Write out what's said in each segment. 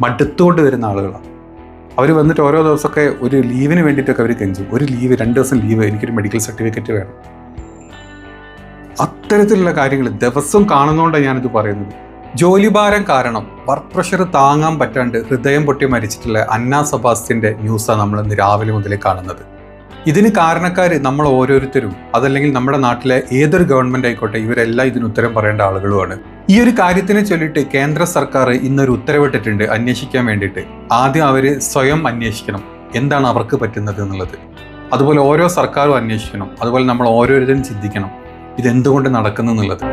മടുത്തുകൊണ്ട് വരുന്ന ആളുകളാണ്. അവർ വന്നിട്ട് ഓരോ ദിവസമൊക്കെ ഒരു ലീവിന് വേണ്ടിയിട്ടൊക്കെ അവർ കെഞ്ചും. ഒരു ലീവ് രണ്ട് ദിവസം ലീവ് എനിക്കൊരു മെഡിക്കൽ സർട്ടിഫിക്കറ്റ് വേണം. അത്തരത്തിലുള്ള കാര്യങ്ങൾ ദിവസം കാണുന്നതുകൊണ്ടാണ് ഞാനിത് പറയുന്നത്. ജോലിഭാരം കാരണം വർക്ക് പ്രഷർ താങ്ങാൻ പറ്റാണ്ട് ഹൃദയം പൊട്ടി മരിച്ചിട്ടുള്ള അന്ന സബാസ്റ്റിന്റെ ന്യൂസാണ് നമ്മൾ ഇന്ന് രാവിലെ മുതലേ കാണുന്നത്. ഇതിന് കാരണക്കാർ നമ്മൾ ഓരോരുത്തരും അതല്ലെങ്കിൽ നമ്മുടെ നാട്ടിലെ ഏതൊരു ഗവൺമെന്റ് ആയിക്കോട്ടെ ഇവരെല്ലാം ഇതിന് ഉത്തരം പറയേണ്ട ആളുകളുമാണ്. ഈ ഒരു കാര്യത്തിനെ ചൊല്ലിയിട്ട് കേന്ദ്ര സർക്കാർ ഇന്നൊരു ഉത്തരവിട്ടിട്ടുണ്ട് അന്വേഷിക്കാൻ വേണ്ടിയിട്ട്. ആദ്യം അവർ സ്വയം അന്വേഷിക്കണം എന്താണ് അവർക്ക് പറ്റുന്നത് എന്നുള്ളത്. അതുപോലെ ഓരോ സർക്കാരും അന്വേഷിക്കണം അതുപോലെ നമ്മൾ ഓരോരുത്തരും ചിന്തിക്കണം ഇതെന്തുകൊണ്ട് നടക്കുന്നു എന്നുള്ളത്.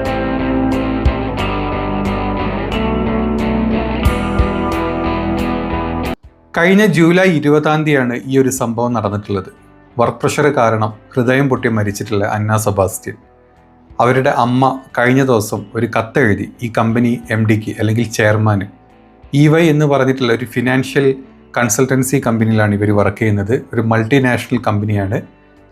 കഴിഞ്ഞ ജൂലൈ ഇരുപതാം തീയതിയാണ് ഈ ഒരു സംഭവം നടന്നിട്ടുള്ളത്. വർക്ക് പ്രഷർ കാരണം ഹൃദയം പൊട്ടി മരിച്ചിട്ടുള്ള അന്ന സെബാസ്റ്റ്യൻ. അവരുടെ അമ്മ കഴിഞ്ഞ ദിവസം ഒരു കത്തെഴുതി ഈ കമ്പനി എം ഡിക്ക് അല്ലെങ്കിൽ ചെയർമാന്. ഇ വൈ എന്ന് പറഞ്ഞിട്ടുള്ള ഒരു ഫിനാൻഷ്യൽ കൺസൾട്ടൻസി കമ്പനിയിലാണ് ഇവർ വർക്ക് ചെയ്യുന്നത്. ഒരു മൾട്ടിനാഷണൽ കമ്പനിയാണ്.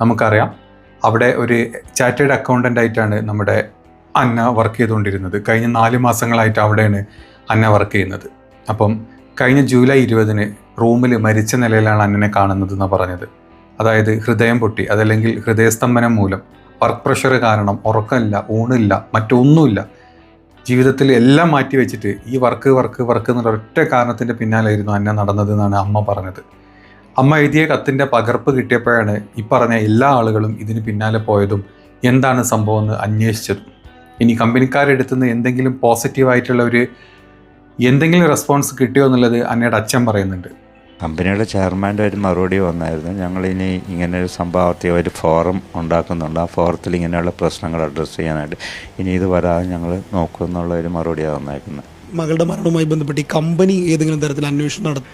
നമുക്കറിയാം. അവിടെ ഒരു ചാറ്റേഡ് അക്കൗണ്ടന്റ് ആയിട്ടാണ് നമ്മുടെ അന്ന വർക്ക് ചെയ്തുകൊണ്ടിരുന്നത്. കഴിഞ്ഞ നാല് മാസങ്ങളായിട്ട് അവിടെയാണ് അന്ന വർക്ക് ചെയ്യുന്നത്. അപ്പം കഴിഞ്ഞ ജൂലൈ ഇരുപതിന് റൂമിൽ മരിച്ച നിലയിലാണ് അന്നനെ കാണുന്നത് എന്നാണ് പറഞ്ഞത്. അതായത് ഹൃദയം പൊട്ടി അതല്ലെങ്കിൽ ഹൃദയസ്തംഭനം മൂലം. വർക്ക് പ്രഷർ കാരണം ഉറക്കമില്ല ഊണില്ല മറ്റൊന്നുമില്ല. ജീവിതത്തിൽ എല്ലാം മാറ്റി വെച്ചിട്ട് ഈ വർക്ക് വർക്ക് വർക്ക് എന്നുള്ള ഒറ്റ കാരണത്തിന്റെ പിന്നാലായിരുന്നു അന്ന നടന്നതെന്നാണ് അമ്മ പറഞ്ഞത്. അമ്മ എഴുതിയ കത്തിന്റെ പകർപ്പ് കിട്ടിയപ്പോഴാണ് ഈ പറഞ്ഞ എല്ലാ ആളുകളും ഇതിന് പിന്നാലെ പോയതും എന്താണ് സംഭവം എന്ന് അന്വേഷിച്ചതും. ഇനി കമ്പനിക്കാരെടുത്തുനിന്ന് എന്തെങ്കിലും പോസിറ്റീവായിട്ടുള്ള ഒരു എന്തെങ്കിലും റെസ്പോൺസ് കിട്ടിയോ എന്നുള്ളത് അന്നയുടെ അച്ഛൻ പറയുന്നുണ്ട്. കമ്പനിയുടെ ചെയർമാന്റെ ഒരു മറുപടി വന്നായിരുന്നു. ഞങ്ങളിനി ഇങ്ങനെ ഒരു സംഭവത്തെ ഒരു ഫോറം ഉണ്ടാക്കുന്നുണ്ട്. ആ ഫോറത്തിൽ ഇങ്ങനെയുള്ള പ്രശ്നങ്ങൾ അഡ്രസ്സ് ചെയ്യാനായിട്ട്. ഇനി ഇത് വരാതെ ഞങ്ങൾ നോക്കുമെന്നുള്ള ഒരു മറുപടിയാണ് വന്നേക്കുന്നത് മകളുടെ മരണവുമായി ബന്ധപ്പെട്ട് ഈ കമ്പനി ഏതെങ്കിലും തരത്തിൽ അന്വേഷണം നടത്തും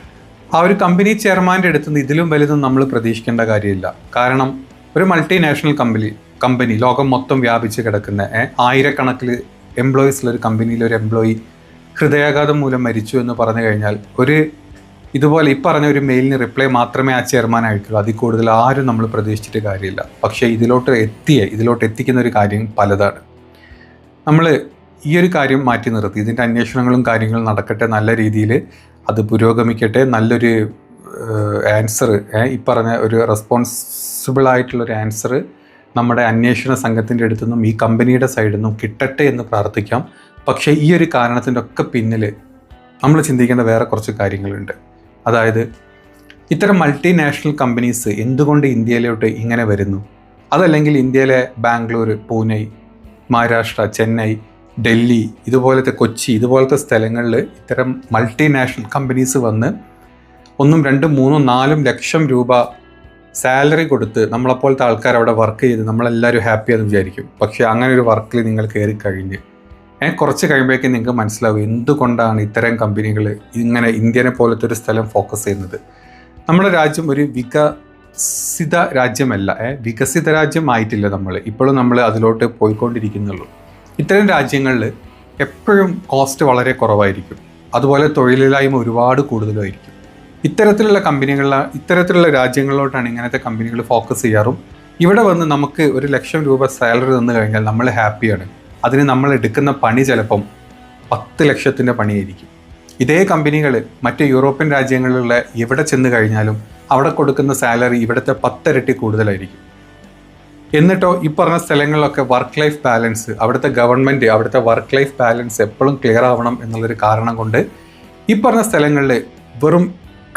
ആ ഒരു കമ്പനി ചെയർമാന്റെ അടുത്ത് നിന്ന് ഇതിലും വലുതും നമ്മൾ പ്രതീക്ഷിക്കേണ്ട കാര്യമില്ല. കാരണം ഒരു മൾട്ടിനാഷണൽ കമ്പനി കമ്പനി ലോകം മൊത്തം വ്യാപിച്ച് കിടക്കുന്ന ആയിരക്കണക്കിൽ എംപ്ലോയീസുള്ള ഒരു കമ്പനിയിലെ ഒരു എംപ്ലോയി ഹൃദയാഘാതം മൂലം മരിച്ചു എന്ന് പറഞ്ഞു കഴിഞ്ഞാൽ ഒരു ഇതുപോലെ ഈ പറഞ്ഞ ഒരു മെയിലിന് റിപ്ലൈ മാത്രമേ ആ ചെയർമാൻ അയക്കുള്ളൂ. അതിൽ കൂടുതൽ ആരും നമ്മൾ പ്രതീക്ഷിച്ചിട്ട് കാര്യമില്ല. പക്ഷേ ഇതിലോട്ട് എത്തിയ ഇതിലോട്ട് എത്തിക്കുന്ന ഒരു കാര്യം പലതാണ്. നമ്മൾ ഈ ഒരു കാര്യം മാറ്റി നിർത്തി. ഇതിന്റെ അന്വേഷണങ്ങളും കാര്യങ്ങളും നടക്കട്ടെ നല്ല രീതിയിൽ അത് പുരോഗമിക്കട്ടെ. നല്ലൊരു ആൻസർ ഈ പറഞ്ഞ ഒരു റെസ്പോൺസിബിൾ ആയിട്ടുള്ള ഒരു ആൻസർ നമ്മുടെ അന്വേഷണ സംഘത്തിന്റെ അടുത്തു നിന്നും ഈ കമ്പനിയുടെ സൈഡിൽ നിന്നും കിട്ടട്ടെ എന്ന് പ്രാർത്ഥിക്കാം. പക്ഷേ ഈ ഒരു കാരണത്തിന്റെ ഒക്കെ പിന്നിൽ നമ്മൾ ചിന്തിക്കേണ്ട വേറെ കുറച്ച് കാര്യങ്ങളുണ്ട്. അതായത് ഇത്തരം മൾട്ടിനാഷണൽ കമ്പനീസ് എന്തുകൊണ്ട് ഇന്ത്യയിലോട്ട് ഇങ്ങനെ വരുന്നു? അതല്ലെങ്കിൽ ഇന്ത്യയിലെ ബാംഗ്ലൂർ പൂനെ മഹാരാഷ്ട്ര ചെന്നൈ ഡൽഹി ഇതുപോലത്തെ കൊച്ചി ഇതുപോലത്തെ സ്ഥലങ്ങളിൽ ഇത്തരം മൾട്ടിനാഷണൽ കമ്പനീസ് വന്ന് ഒന്നും രണ്ടും മൂന്നും നാലും ലക്ഷം രൂപ സാലറി കൊടുത്ത് നമ്മളെപ്പോലത്തെ ആൾക്കാർ അവിടെ വർക്ക് ചെയ്ത് നമ്മളെല്ലാവരും ഹാപ്പിയാണെന്ന് വിചാരിക്കും. പക്ഷേ അങ്ങനെ ഒരു വർക്കിൽ നിങ്ങൾ കയറി കഴിഞ്ഞ് കുറച്ച് കഴിയുമ്പോഴേക്കും നിങ്ങൾക്ക് മനസ്സിലാവും എന്തുകൊണ്ടാണ് ഇത്തരം കമ്പനികൾ ഇങ്ങനെ ഇന്ത്യനെ പോലത്തെ ഒരു സ്ഥലം ഫോക്കസ് ചെയ്യുന്നത്. നമ്മുടെ രാജ്യം ഒരു വികസിത രാജ്യമല്ല. വികസിത രാജ്യം ആയിട്ടില്ല നമ്മൾ ഇപ്പോഴും നമ്മൾ അതിലോട്ട് പോയിക്കൊണ്ടിരിക്കുന്നുള്ളൂ. ഇത്തരം രാജ്യങ്ങളിൽ എപ്പോഴും കോസ്റ്റ് വളരെ കുറവായിരിക്കും. അതുപോലെ തൊഴിലില്ലായ്മ ഒരുപാട് കൂടുതലായിരിക്കും. ഇത്തരത്തിലുള്ള കമ്പനികളിൽ ഇത്തരത്തിലുള്ള രാജ്യങ്ങളിലോട്ടാണ് ഇങ്ങനത്തെ കമ്പനികൾ ഫോക്കസ് ചെയ്യാറും. ഇവിടെ വന്ന് നമുക്ക് ഒരു ലക്ഷം രൂപ സാലറി തന്നു കഴിഞ്ഞാൽ നമ്മൾ ഹാപ്പിയാണ് അതിന് നമ്മൾ എടുക്കുന്ന പണി ചിലപ്പം പത്ത് ലക്ഷത്തിന്റെ പണിയായിരിക്കും. ഇതേ കമ്പനികൾ മറ്റ് യൂറോപ്യൻ രാജ്യങ്ങളിലുള്ള എവിടെ ചെന്ന് കഴിഞ്ഞാലും അവിടെ കൊടുക്കുന്ന സാലറി ഇവിടുത്തെ പത്തിരട്ടി കൂടുതലായിരിക്കും. എന്നിട്ടോ ഈ പറഞ്ഞ സ്ഥലങ്ങളിലൊക്കെ വർക്ക് ലൈഫ് ബാലൻസ് അവിടുത്തെ ഗവൺമെന്റ് അവിടുത്തെ വർക്ക് ലൈഫ് ബാലൻസ് എപ്പോഴും ക്ലിയർ ആവണം എന്നുള്ളൊരു കാരണം കൊണ്ട് ഈ പറഞ്ഞ സ്ഥലങ്ങളിൽ വെറും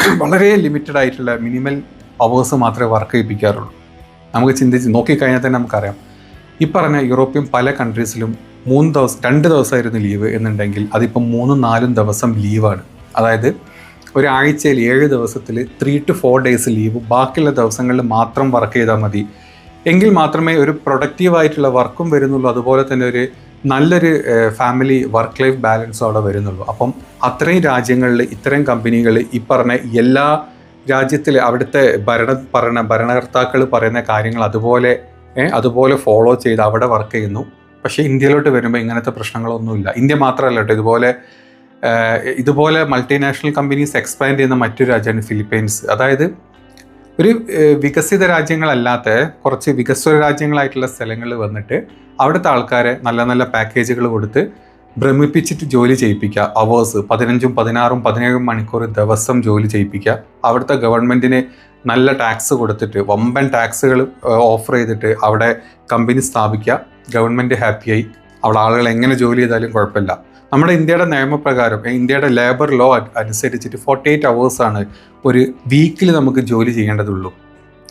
വളരെ ലിമിറ്റഡ് ആയിട്ടുള്ള മിനിമൽ അവേഴ്സ് മാത്രമേ വർക്ക് ചെയ്യിപ്പിക്കാറുള്ളൂ. നമുക്ക് ചിന്തിച്ച് നോക്കിക്കഴിഞ്ഞാൽ തന്നെ നമുക്കറിയാം. ഈ പറഞ്ഞ യൂറോപ്യൻ പല കൺട്രീസിലും മൂന്ന് ദിവസം രണ്ട് ദിവസമായിരുന്നു ലീവ് എന്നുണ്ടെങ്കിൽ അതിപ്പം മൂന്നും നാലും ദിവസം ലീവാണ് അതായത് ഒരാഴ്ചയിൽ ഏഴ് ദിവസത്തിൽ three to four days leave ബാക്കിയുള്ള ദിവസങ്ങളിൽ മാത്രം വർക്ക് ചെയ്താൽ മതി. എങ്കിൽ മാത്രമേ ഒരു പ്രൊഡക്റ്റീവായിട്ടുള്ള വർക്കും വരുന്നുള്ളൂ. അതുപോലെ തന്നെ ഒരു നല്ലൊരു ഫാമിലി വർക്ക് ലൈഫ് ബാലൻസും അവിടെ വരുന്നുള്ളൂ. അപ്പം അത്രയും രാജ്യങ്ങളിൽ ഇത്തരം കമ്പനികൾ ഈ പറഞ്ഞ എല്ലാ രാജ്യത്തിലെ അവിടുത്തെ ഭരണ ഭരണ ഭരണകർത്താക്കൾ പറയുന്ന കാര്യങ്ങൾ അതുപോലെ അതുപോലെ ഫോളോ ചെയ്ത് അവിടെ വർക്ക് ചെയ്യുന്നു. പക്ഷേ ഇന്ത്യയിലോട്ട് വരുമ്പോൾ ഇങ്ങനത്തെ പ്രശ്നങ്ങളൊന്നുമില്ല. ഇന്ത്യ മാത്രമല്ല കേട്ടോ ഇതുപോലെ ഇതുപോലെ മൾട്ടിനാഷണൽ കമ്പനീസ് എക്സ്പാൻഡ് ചെയ്യുന്ന മറ്റൊരു രാജ്യമാണ് ഫിലിപ്പൈൻസ്. അതായത് ഒരു വികസിത രാജ്യങ്ങളല്ലാത്ത കുറച്ച് വികസ്വര രാജ്യങ്ങളായിട്ടുള്ള സ്ഥലങ്ങളിൽ വന്നിട്ട് അവിടുത്തെ ആൾക്കാരെ നല്ല നല്ല പാക്കേജുകൾ കൊടുത്ത് ഭ്രമിപ്പിച്ചിട്ട് ജോലി ചെയ്യിപ്പിക്കുക. അവേഴ്സ് പതിനഞ്ചും പതിനാറും പതിനേഴും മണിക്കൂർ ദിവസം ജോലി ചെയ്യിപ്പിക്കുക. അവിടുത്തെ ഗവൺമെന്റിന് നല്ല ടാക്സ് കൊടുത്തിട്ട് വമ്പൻ ടാക്സുകൾ ഓഫർ ചെയ്തിട്ട് അവിടെ കമ്പനി സ്ഥാപിക്കുക. ഗവൺമെന്റ് ഹാപ്പിയായി അവിടെ ആളുകൾ എങ്ങനെ ജോലി ചെയ്താലും കുഴപ്പമില്ല. നമ്മുടെ ഇന്ത്യയുടെ നിയമപ്രകാരം ഇന്ത്യയുടെ ലേബർ ലോ അനുസരിച്ചിട്ട് ഫോർട്ടി എയ്റ്റ് അവേഴ്സാണ് ഒരു വീക്കിൽ നമുക്ക് ജോലി ചെയ്യേണ്ടതുള്ളൂ.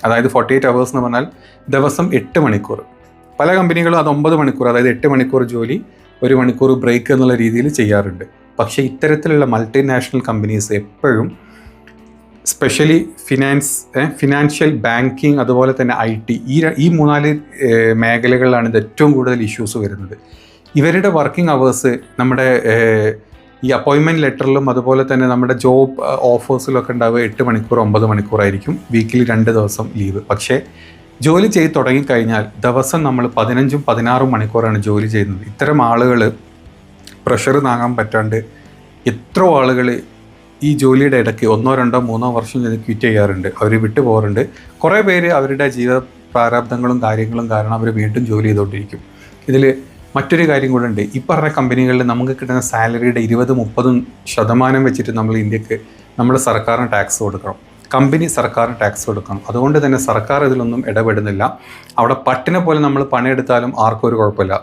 അതായത് ഫോർട്ടി എയ്റ്റ് അവേഴ്സ് എന്ന് പറഞ്ഞാൽ ദിവസം എട്ട് മണിക്കൂർ. പല കമ്പനികളും അത് ഒമ്പത് മണിക്കൂർ അതായത് എട്ട് മണിക്കൂർ ജോലി ഒരു മണിക്കൂർ ബ്രേക്ക് എന്നുള്ള രീതിയിൽ ചെയ്യാറുണ്ട്. പക്ഷേ ഇത്തരത്തിലുള്ള മൾട്ടിനാഷണൽ കമ്പനീസ് എപ്പോഴും സ്പെഷ്യലി ഫിനാൻസ് ഫിനാൻഷ്യൽ ബാങ്കിങ് അതുപോലെ തന്നെ ഐ ടി ഈ ഈ മൂന്നാൽ മേഖലകളിലാണ് ഇത് ഏറ്റവും കൂടുതൽ ഇഷ്യൂസ് വരുന്നത്. ഇവരുടെ വർക്കിംഗ് അവേഴ്സ് നമ്മുടെ ഈ അപ്പോയിൻമെന്റ് ലെറ്ററിലും അതുപോലെ തന്നെ നമ്മുടെ ജോബ് ഓഫേഴ്സിലൊക്കെ ഉണ്ടാവുക എട്ട് മണിക്കൂർ ഒമ്പത് മണിക്കൂറായിരിക്കും വീക്കിലി രണ്ട് ദിവസം ലീവ് പക്ഷേ ജോലി ചെയ്ത് തുടങ്ങിക്കഴിഞ്ഞാൽ ദിവസം നമ്മൾ പതിനഞ്ചും പതിനാറും മണിക്കൂറാണ് ജോലി ചെയ്യുന്നത്. ഇത്തരം ആളുകൾ പ്രഷർ താങ്ങാൻ പറ്റാണ്ട് എത്രയോ ആളുകൾ ഈ ജോലിയുടെ ഇടയ്ക്ക് ഒന്നോ രണ്ടോ മൂന്നോ വർഷം ഞാൻ ക്വിറ്റ് ചെയ്യാറുണ്ട്. അവർ വിട്ടു പോകാറുണ്ട്. കുറേ പേര് അവരുടെ ജീവിത പ്രാരാബ്ദങ്ങളും കാര്യങ്ങളും കാരണം അവർ വീണ്ടും ജോലി ചെയ്തുകൊണ്ടിരിക്കും. ഇതിൽ മറ്റൊരു കാര്യം കൂടെ ഉണ്ട്. ഈ പറഞ്ഞ കമ്പനികളിൽ നമുക്ക് കിട്ടുന്ന സാലറിയുടെ ഇരുപത് മുപ്പതും ശതമാനം വെച്ചിട്ട് നമ്മൾ ഇന്ത്യയ്ക്ക് നമ്മൾ സർക്കാരിന് ടാക്സ് കൊടുക്കണം. കമ്പനി സർക്കാരിന് ടാക്സ് കൊടുക്കണം. അതുകൊണ്ട് തന്നെ സർക്കാർ ഇതിലൊന്നും ഇടപെടുന്നില്ല. അവിടെ പട്ടിനെ പോലെ നമ്മൾ പണിയെടുത്താലും ആർക്കും ഒരു കുഴപ്പമില്ല.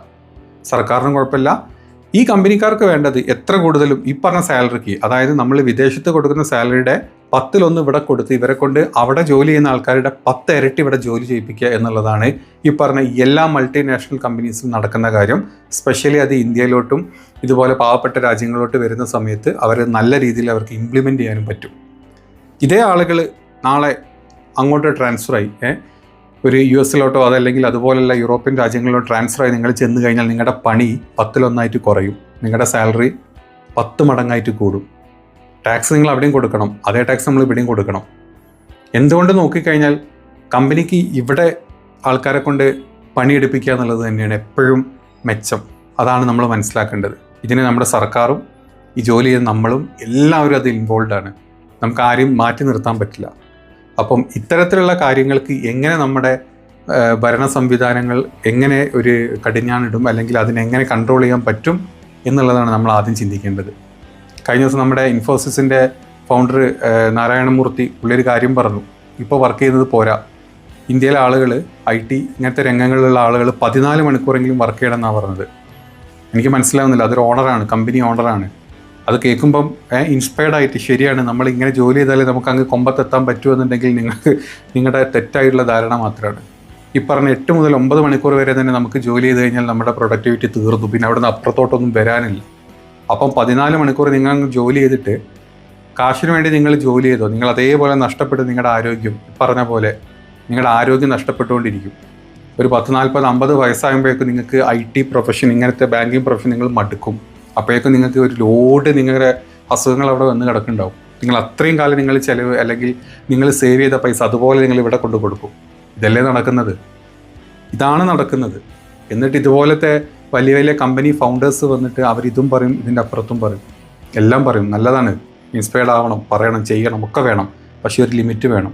സർക്കാരിനും കുഴപ്പമില്ല. ഈ കമ്പനിക്കാർക്ക് വേണ്ടത് എത്ര കൂടുതലും ഈ പറഞ്ഞ സാലറിക്ക് അതായത് നമ്മൾ വിദേശത്ത് കൊടുക്കുന്ന സാലറിയുടെ പത്തിലൊന്ന് ഇവിടെ കൊടുത്ത് ഇവരെ കൊണ്ട് അവിടെ ജോലി ചെയ്യുന്ന ആൾക്കാരുടെ പത്ത് ഇരട്ടി ഇവിടെ ജോലി ചെയ്യിപ്പിക്കുക എന്നുള്ളതാണ് ഈ പറഞ്ഞ എല്ലാ മൾട്ടിനാഷണൽ കമ്പനീസും നടക്കുന്ന കാര്യം. സ്പെഷ്യലി അത് ഇന്ത്യയിലോട്ടും ഇതുപോലെ പാവപ്പെട്ട രാജ്യങ്ങളിലോട്ട് വരുന്ന സമയത്ത് അവർ നല്ല രീതിയിൽ അവർക്ക് ഇംപ്ലിമെന്റ് ചെയ്യാനും പറ്റും. ഇതേ ആളുകൾ നാളെ അങ്ങോട്ട് ട്രാൻസ്ഫർ ആയി ഏ? ഒരു യു എസിലോട്ടോ അതല്ലെങ്കിൽ അതുപോലെയുള്ള യൂറോപ്യൻ രാജ്യങ്ങളിലോ ട്രാൻസ്ഫർ ആയി നിങ്ങൾ ചെന്ന് കഴിഞ്ഞാൽ നിങ്ങളുടെ പണി പത്തിലൊന്നായിട്ട് കുറയും. നിങ്ങളുടെ സാലറി പത്ത് മടങ്ങായിട്ട് കൂടും. ടാക്സ് നിങ്ങൾ അവിടെയും കൊടുക്കണം. അതേ ടാക്സ് നമ്മൾ ഇവിടെയും കൊടുക്കണം. എന്തുകൊണ്ട് നോക്കിക്കഴിഞ്ഞാൽ കമ്പനിക്ക് ഇവിടെ ആൾക്കാരെ കൊണ്ട് പണിയെടുപ്പിക്കുക എന്നുള്ളത് തന്നെയാണ് എപ്പോഴും മെച്ചം. അതാണ് നമ്മൾ മനസ്സിലാക്കേണ്ടത്. ഇതിന് നമ്മുടെ സർക്കാരും ഈ ജോലി ചെയ്ത് നമ്മളും എല്ലാവരും അത് ഇൻവോൾവ് ആണ്. നമുക്ക് ആരെയും മാറ്റി നിർത്താൻ പറ്റില്ല. അപ്പം ഇത്തരത്തിലുള്ള കാര്യങ്ങൾക്ക് എങ്ങനെ നമ്മുടെ ഭരണ സംവിധാനങ്ങൾ എങ്ങനെ ഒരു കടിഞ്ഞാണിടും അല്ലെങ്കിൽ അതിനെങ്ങനെ കൺട്രോൾ ചെയ്യാൻ പറ്റും എന്നുള്ളതാണ് നമ്മൾ ആദ്യം ചിന്തിക്കേണ്ടത്. കഴിഞ്ഞ ദിവസം നമ്മുടെ ഇൻഫോസിസിന്റെ ഫൗണ്ടർ നാരായണമൂർത്തി പുള്ളിയൊരു കാര്യം പറഞ്ഞു. ഇപ്പോൾ വർക്ക് ചെയ്യുന്നത് പോരാ. ഇന്ത്യയിലെ ആളുകൾ ഐ ടി ഇങ്ങനത്തെ രംഗങ്ങളിലുള്ള ആളുകൾ പതിനാല് മണിക്കൂറെങ്കിലും വർക്ക് ചെയ്യണം എന്നാണ് പറഞ്ഞത്. എനിക്ക് മനസ്സിലാവുന്നില്ല. അതൊരു ഓണറാണ് കമ്പനി ഓണറാണ് അത് കേൾക്കുമ്പം ഇൻസ്പയർഡ് ആയിട്ട് ശരിയാണ്. നമ്മൾ ഇങ്ങനെ ജോലി ചെയ്താലേ നമുക്ക് അങ്ങ് കൊമ്പത്തെത്താൻ പറ്റുമെന്നുണ്ടെങ്കിൽ നിങ്ങൾക്ക് നിങ്ങളുടെ തെറ്റായിട്ടുള്ള ധാരണ മാത്രമാണ്. ഈ പറഞ്ഞ എട്ട് മുതൽ ഒമ്പത് മണിക്കൂർ വരെ തന്നെ നമുക്ക് ജോലി ചെയ്ത് കഴിഞ്ഞാൽ നമ്മുടെ പ്രൊഡക്ടിവിറ്റി തീർന്നു. പിന്നെ അവിടെ നിന്ന് അപ്പുറത്തോട്ടൊന്നും വരാനില്ല. അപ്പം പതിനാല് മണിക്കൂർ നിങ്ങൾ ജോലി ചെയ്തിട്ട് കാശിന് വേണ്ടി നിങ്ങൾ ജോലി ചെയ്തോ നിങ്ങൾ അതേപോലെ നഷ്ടപ്പെട്ട് നിങ്ങളുടെ ആരോഗ്യം പറഞ്ഞ പോലെ നിങ്ങളുടെ ആരോഗ്യം നഷ്ടപ്പെട്ടുകൊണ്ടിരിക്കും. ഒരു പത്ത് നാൽപ്പത് അമ്പത് വയസ്സാകുമ്പോഴേക്കും നിങ്ങൾക്ക് ഐ ടി പ്രൊഫഷൻ ഇങ്ങനത്തെ ബാങ്കിങ് പ്രൊഫഷൻ നിങ്ങൾ മടുക്കും. അപ്പോഴേക്കും നിങ്ങൾക്ക് ഒരു ലോഡ് നിങ്ങളുടെ അസുഖങ്ങൾ അവിടെ വന്ന് കിടക്കുന്നുണ്ടാവും. നിങ്ങൾ അത്രയും കാലം നിങ്ങൾ ചിലവ് അല്ലെങ്കിൽ നിങ്ങൾ സേവ് ചെയ്ത പൈസ അതുപോലെ നിങ്ങൾ ഇവിടെ കൊണ്ടു കൊടുക്കും. ഇതല്ലേ നടക്കുന്നത്? ഇതാണ് നടക്കുന്നത്. എന്നിട്ട് ഇതുപോലത്തെ വലിയ വലിയ കമ്പനി ഫൗണ്ടേഴ്സ് വന്നിട്ട് അവർ ഇതും പറയും ഇതിന്റെ അപ്പുറത്തും പറയും. എല്ലാം പറയും നല്ലതാണ്. ഇൻസ്പയർഡ് ആവണം പറയണം ചെയ്യണം ഒക്കെ വേണം. പക്ഷേ ഒരു ലിമിറ്റ് വേണം.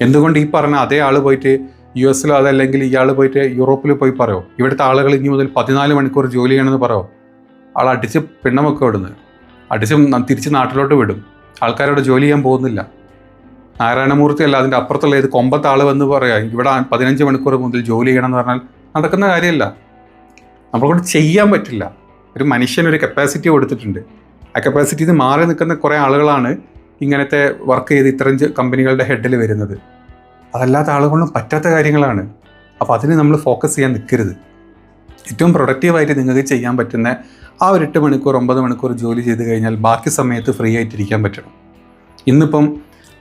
എന്തുകൊണ്ട് ഈ പറഞ്ഞ അതേ ആൾ പോയിട്ട് യു എസിലോ അതല്ലെങ്കിൽ ഇയാൾ പോയിട്ട് യൂറോപ്പിൽ പോയി പറയോ? ഇവിടുത്തെ ആളുകൾ ഇനി മുതൽ പതിനാല് മണിക്കൂർ ജോലി ചെയ്യണമെന്ന് പറയോ? ആൾ അടിച്ച് പിണ്ണമൊക്കെ വിടുന്നത് അടിച്ച് തിരിച്ച് നാട്ടിലോട്ട് വിടും. ആൾക്കാരോട് ജോലി ചെയ്യാൻ പോകുന്നില്ല. നാരായണമൂർത്തി അല്ല അതിന്റെ അപ്പുറത്തുള്ള ഇത് കൊമ്പത്ത് ആൾ വന്ന് പറയാം ഇവിടെ പതിനഞ്ച് മണിക്കൂർ മുതൽ ജോലി ചെയ്യണം എന്ന് പറഞ്ഞാൽ നടക്കുന്ന കാര്യമല്ല. നമ്മളെക്കൊണ്ട് ചെയ്യാൻ പറ്റില്ല. ഒരു മനുഷ്യനൊരു കപ്പാസിറ്റി കൊടുത്തിട്ടുണ്ട്. ആ കപ്പാസിറ്റിയിൽ മാറി നിൽക്കുന്ന കുറേ ആളുകളാണ് ഇങ്ങനത്തെ വർക്ക് ചെയ്ത് ഇത്തരം കമ്പനികളുടെ ഹെഡിൽ വരുന്നത്. അതല്ലാത്ത ആളുകളും പറ്റാത്ത കാര്യങ്ങളാണ്. അപ്പോൾ അതിന് നമ്മൾ ഫോക്കസ് ചെയ്യാൻ നിൽക്കരുത്. ഏറ്റവും പ്രൊഡക്റ്റീവായിട്ട് നിങ്ങൾക്ക് ചെയ്യാൻ പറ്റുന്ന ആ ഒരു എട്ട് മണിക്കൂർ ഒമ്പത് മണിക്കൂർ ജോലി ചെയ്ത് കഴിഞ്ഞാൽ ബാക്കി സമയത്ത് ഫ്രീ ആയിട്ടിരിക്കാൻ പറ്റണം. ഇന്നിപ്പം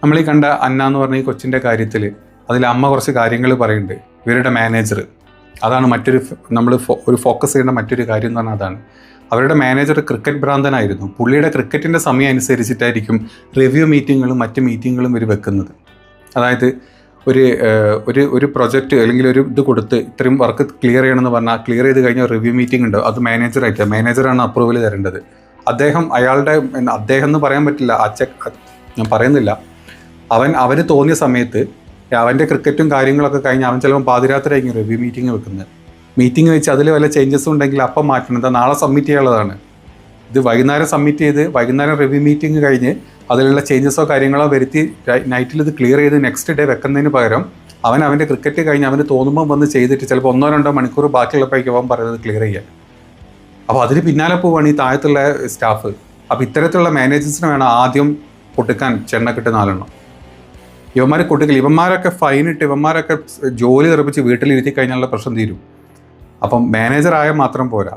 നമ്മൾ ഈ കണ്ട അന്ന എന്ന് പറഞ്ഞ ഈ കൊച്ചിന്റെ കാര്യത്തിൽ അതിൽ അമ്മ കുറച്ച് കാര്യങ്ങൾ പറയുന്നുണ്ട്. ഇവരുടെ മാനേജർ അതാണ് മറ്റൊരു നമ്മൾ ഒരു ഫോക്കസ് ചെയ്യേണ്ട മറ്റൊരു കാര്യം എന്ന് പറഞ്ഞാൽ അതാണ്. അവരുടെ മാനേജർ ക്രിക്കറ്റ് ഭ്രാന്തനായിരുന്നു. പുള്ളിയുടെ ക്രിക്കറ്റിന്റെ സമയം അനുസരിച്ചിട്ടായിരിക്കും റിവ്യൂ മീറ്റിങ്ങുകളും മറ്റ് മീറ്റിങ്ങുകളും ഇവർ വെക്കുന്നത്. അതായത് ഒരു ഒരു ഒരു പ്രൊജക്റ്റ് അല്ലെങ്കിൽ ഒരു ഇത് കൊടുത്ത് ഇത്രയും വർക്ക് ക്ലിയർ ചെയ്യണമെന്ന് പറഞ്ഞാൽ ക്ലിയർ ചെയ്ത് കഴിഞ്ഞാൽ റിവ്യൂ മീറ്റിംഗ് ഉണ്ട്. അത് മാനേജർ അയക്കുക മാനേജറാണ് അപ്രൂവൽ തരേണ്ടത്. അദ്ദേഹം അയാളുടെ അദ്ദേഹം എന്ന് പറയാൻ പറ്റില്ല. അച്ച ഞാൻ പറയുന്നില്ല. അവൻ അവന് തോന്നിയ സമയത്ത് അവന്റെ ക്രിക്കറ്റും കാര്യങ്ങളൊക്കെ കഴിഞ്ഞ് അവൻ ചിലപ്പോൾ പാതിരാത്രിയായിരിക്കും റിവ്യൂ മീറ്റിംഗ് വെക്കുന്നത്. മീറ്റിംഗ് വെച്ച് അതിൽ വല്ല ചേഞ്ചസ് ഉണ്ടെങ്കിൽ അപ്പം മാറ്റണം. നാളെ സബ്മിറ്റ് ചെയ്യാനുള്ളതാണ്. ഇത് വൈകുന്നേരം സബ്മിറ്റ് ചെയ്ത് വൈകുന്നേരം റിവ്യൂ മീറ്റിംഗ് കഴിഞ്ഞ് അതിലുള്ള ചേഞ്ചസോ കാര്യങ്ങളോ വരുത്തി നൈറ്റിൽ ഇത് ക്ലിയർ ചെയ്ത് നെക്സ്റ്റ് ഡേ വെക്കുന്നതിന് പകരം അവൻ അവന്റെ ക്രിക്കറ്റ് കഴിഞ്ഞ് അവന് തോന്നുമ്പോൾ വന്ന് ചെയ്തിട്ട് ചിലപ്പോൾ ഒന്നോ രണ്ടോ മണിക്കൂർ ബാക്കിയുള്ളപ്പോഴേക്കും അവൻ പറയുന്നത് ക്ലിയർ ചെയ്യാൻ. അപ്പോൾ അതിന് പിന്നാലെ പോവാണ് ഈ താഴത്തുള്ള സ്റ്റാഫ് അപ്പോൾ ഇത്തരത്തിലുള്ള മാനേജേഴ്സിന് വേണം ആദ്യം കൊടുക്കാൻ കിട്ടുന്ന ആളെണ്ണം. ഇവന്മാർ കൊടുക്കില്ല ഇവന്മാരൊക്കെ ഫൈൻ ഇട്ട് ഇവന്മാരൊക്കെ ജോലി തെറിപ്പിച്ച് വീട്ടിലിരുത്തി കഴിഞ്ഞാലുള്ള പ്രശ്നം തീരും. അപ്പം മാനേജറായാൽ മാത്രം പോരാ.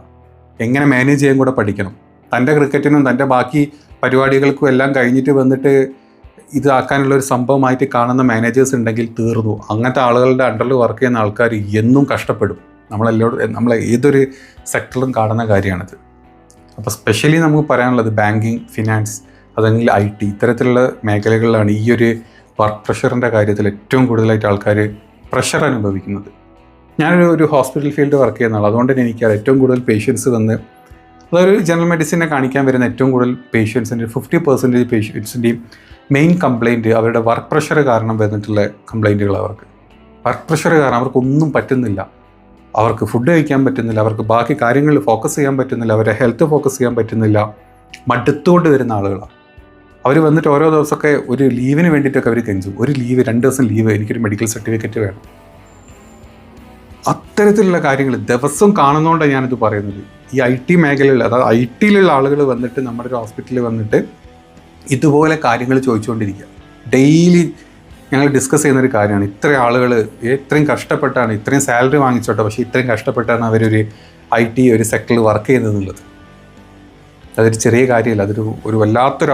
എങ്ങനെ മാനേജ് ചെയ്യാൻ കൂടെ പഠിക്കണം. തന്റെ ക്രിക്കറ്റിനും തന്റെ ബാക്കി പരിപാടികൾക്കും എല്ലാം കഴിഞ്ഞിട്ട് വന്നിട്ട് ഇതാക്കാനുള്ള ഒരു സംഭവമായിട്ട് കാണുന്ന മാനേജേഴ്സ് ഉണ്ടെങ്കിൽ തീർന്നു. അങ്ങനത്തെ ആളുകളുടെ അണ്ടറിൽ വർക്ക് ചെയ്യുന്ന ആൾക്കാർ എന്നും കഷ്ടപ്പെടും. നമ്മളെല്ലോടും നമ്മൾ ഏതൊരു സെക്ടറിലും കാണുന്ന കാര്യമാണിത്. അപ്പോൾ സ്പെഷ്യലി നമുക്ക് പറയാനുള്ളത് ബാങ്കിങ് ഫിനാൻസ് അതല്ലെങ്കിൽ ഐ ടി ഇത്തരത്തിലുള്ള മേഖലകളിലാണ് ഈ ഒരു വർക്ക് പ്രഷറിന്റെ കാര്യത്തിൽ ഏറ്റവും കൂടുതലായിട്ട് ആൾക്കാർ പ്രഷർ അനുഭവിക്കുന്നത്. ഞാനൊരു ഒരു ഹോസ്പിറ്റൽ ഫീൽഡ് വർക്ക് ചെയ്യുന്ന ആൾ അതുകൊണ്ട് തന്നെ എനിക്ക് ഏറ്റവും കൂടുതൽ പേഷ്യൻസ് വന്ന് അതൊരു ജനറൽ മെഡിസിനെ കാണിക്കാൻ വരുന്ന ഏറ്റവും കൂടുതൽ പേഷ്യൻസിന്റെ ഫിഫ്റ്റി പെർസെന്റേജ് പേഷ്യൻസിന്റെയും മെയിൻ കംപ്ലൈന്റ് അവരുടെ വർക്ക് പ്രഷർ കാരണം വന്നിട്ടുള്ള കംപ്ലയിന്റുകൾ അവർക്ക്. വർക്ക് പ്രഷർ കാരണം അവർക്കൊന്നും പറ്റുന്നില്ല. അവർക്ക് ഫുഡ് കഴിക്കാൻ പറ്റുന്നില്ല. അവർക്ക് ബാക്കി കാര്യങ്ങളിൽ ഫോക്കസ് ചെയ്യാൻ പറ്റുന്നില്ല. അവരുടെ ഹെൽത്ത് ഫോക്കസ് ചെയ്യാൻ പറ്റുന്നില്ല. മടുത്തുകൊണ്ട് വരുന്ന ആളുകളാണ്. അവർ വന്നിട്ട് ഓരോ ദിവസമൊക്കെ ഒരു ലീവിന് വേണ്ടിയിട്ടൊക്കെ അവർ കെഞ്ചും. ഒരു ലീവ് രണ്ട് ദിവസം ലീവ് എനിക്കൊരു മെഡിക്കൽ സർട്ടിഫിക്കറ്റ് വേണം. അത്തരത്തിലുള്ള കാര്യങ്ങൾ ദിവസം കാണുന്നതുകൊണ്ടാണ് ഞാനിത് പറയുന്നത്. ഈ ഐ ടി മേഖലയിൽ അതായത് ഐ ടിയിലുള്ള ആളുകൾ വന്നിട്ട് നമ്മുടെ ഒരു ഹോസ്പിറ്റലിൽ വന്നിട്ട് ഇതുപോലെ കാര്യങ്ങൾ ചോദിച്ചുകൊണ്ടിരിക്കുക ഡെയിലി ഞങ്ങൾ ഡിസ്കസ് ചെയ്യുന്ന ഒരു കാര്യമാണ്. ഇത്ര ആളുകൾ ഇത്രയും കഷ്ടപ്പെട്ടാണ് ഇത്രയും സാലറി വാങ്ങിച്ചോട്ടെ പക്ഷേ ഇത്രയും കഷ്ടപ്പെട്ടാണ് അവരൊരു ഐ ടി ഒരു സെക്ടറിൽ വർക്ക് ചെയ്യുന്നത് എന്നുള്ളത് അതൊരു ചെറിയ കാര്യമല്ല അതൊരു ഒരു വല്ലാത്തൊരു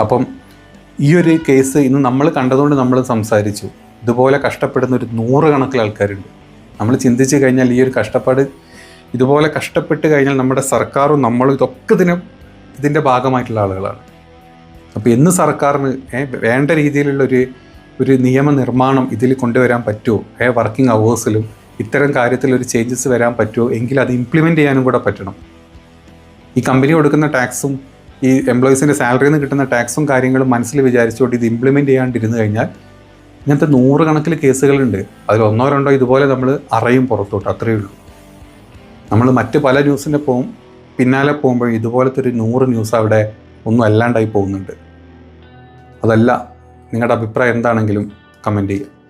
അപ്പം ഈ ഒരു കേസ് ഇന്ന് നമ്മൾ കണ്ടതുകൊണ്ട് നമ്മൾ സംസാരിച്ചു. ഇതുപോലെ കഷ്ടപ്പെടുന്ന ഒരു നൂറുകണക്കിൽ ആൾക്കാരുണ്ട്. നമ്മൾ ചിന്തിച്ച് കഴിഞ്ഞാൽ ഈ ഒരു കഷ്ടപ്പാട് ഇതുപോലെ കഷ്ടപ്പെട്ട് കഴിഞ്ഞാൽ നമ്മുടെ സർക്കാരും നമ്മളും ഇതൊക്കെ ഇതിന് ഇതിന്റെ ഭാഗമായിട്ടുള്ള ആളുകളാണ്. അപ്പോൾ എന്ന് സർക്കാരിന് വേണ്ട രീതിയിലുള്ള ഒരു ഒരു നിയമനിർമ്മാണം ഇതിൽ കൊണ്ടുവരാൻ പറ്റുമോ? ഏ വർക്കിംഗ് അവേഴ്സിലും ഇത്തരം കാര്യത്തിൽ ഒരു ചേഞ്ചസ് വരാൻ പറ്റുമോ? എങ്കിൽ അത് ഇംപ്ലിമെന്റ് ചെയ്യാനും കൂടെ പറ്റണം. ഈ കമ്പനി കൊടുക്കുന്ന ടാക്സും ഈ എംപ്ലോയീസിന്റെ സാലറിയിൽ നിന്ന് കിട്ടുന്ന ടാക്സും കാര്യങ്ങളും മനസ്സിൽ വിചാരിച്ചുകൊണ്ട് ഇത് ഇംപ്ലിമെന്റ് ചെയ്യാണ്ടിരുന്നു കഴിഞ്ഞാൽ ഇങ്ങനത്തെ നൂറുകണക്കിന് കേസുകളുണ്ട്. അതിൽ രണ്ടോ ഇതുപോലെ നമ്മൾ അറയും പുറത്തോട്ട് അത്രയേ ഉള്ളൂ. നമ്മൾ മറ്റ് പല ന്യൂസിന്റെ പോകും പിന്നാലെ പോകുമ്പോഴും ഇതുപോലത്തെ ഒരു നൂറ് ന്യൂസ് അവിടെ ഒന്നും അല്ലാണ്ടായി പോകുന്നുണ്ട്. അതല്ല നിങ്ങളുടെ അഭിപ്രായം എന്താണെങ്കിലും കമന്റ് ചെയ്യുക.